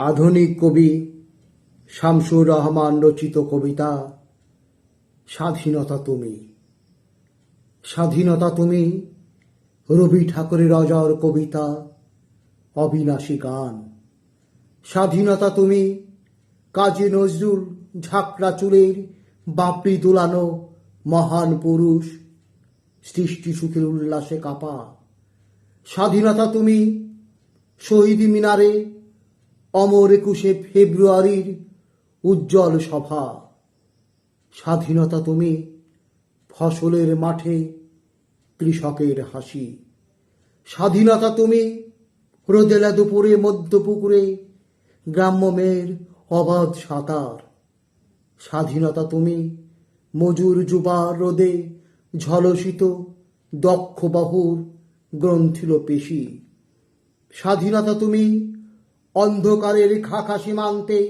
আধুনিক কবি শামসুর রহমান রচিত কবিতা, স্বাধীনতা তুমি। স্বাধীনতা তুমি, রবি ঠাকুরের অজর কবিতা, অবিনাশী গান। স্বাধীনতা তুমি, কাজী নজরুল ঝাঁকড়া চুলের বাপড়ি দোলানো মহান পুরুষ, সৃষ্টি সুখের উল্লাসে কাপা। স্বাধীনতা তুমি, শহীদ মিনারে অমর একুশে ফেব্রুয়ারির উজ্জ্বল সভা। স্বাধীনতা তুমি ফসলের মাঠে কৃষকের হাসি। স্বাধীনতা তুমি রোদেলা দুপুরে, মধ্য পুকুরে, গ্রাম্য মেয়ের অবাধ সাঁতার। স্বাধীনতা তুমি মজুর যুবার রোদে ঝলসিত দক্ষ বাহুর গ্রন্থিল পেশি। স্বাধীনতা তুমি অন্ধকারের খাখা সীমান্তে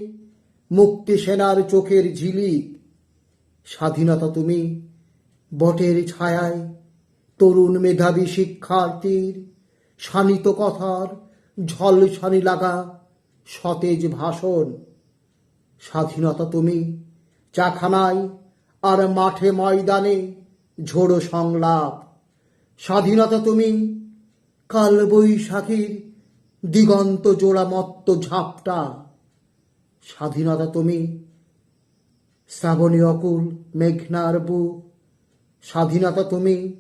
মুক্তি সেনার চোখের ঝিলিক স্বাধীনতা তুমি বটের ছায়ায়, তরুণ মেধাবী শিক্ষার্থীর শানিত কথার ঝলসানি লাগা সতেজ ভাষণ। স্বাধীনতা তুমি চাখানায় আর মাঠে ময়দানে ঝোড়ো সংলাপ। স্বাধীনতা তুমি কাল বৈশাখীর দিগন্ত জোড়া মত্ত ঝাপটা। স্বাধীনতা তুমি, শ্রাবণী অকুল, মেঘনার বুক স্বাধীনতা তুমি,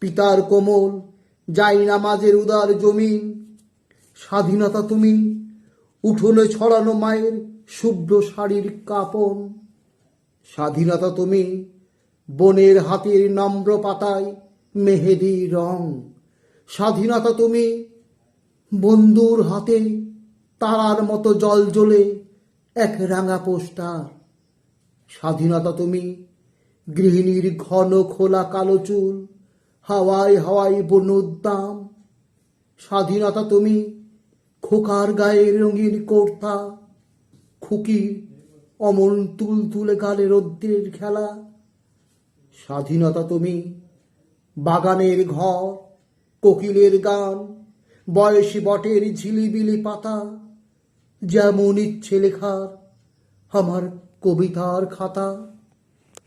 পিতার কোমল, যাই নামাজের উদার জমিন। স্বাধীনতা তুমি, উঠোনে ছড়ানো মায়ের শুভ্র শাড়ির কাপন। স্বাধীনতা তুমি, বনের হাতির নম্র পাতায় মেহেদি রং। স্বাধীনতা তুমি বন্ধুর হাতে তারার মতো জল জ্বলে এক রাঙা পোস্টার। স্বাধীনতা তুমি, গৃহিণীর ঘন খোলা কালো চুল, হাওয়ায় হাওয়ায় বনুদ্দাম স্বাধীনতা তুমি, খোকার গায়ে রঙিন কর্তা, খুকির অমন তুল তুলে গালে রৌদ্রের খেলা। স্বাধীনতা তুমি, বাগানের ঘর, কোকিলের গান বয়সী বটের ঝিলিবিলি পাতা যেমন ইচ্ছে লেখার আমার কবিতার খাতা।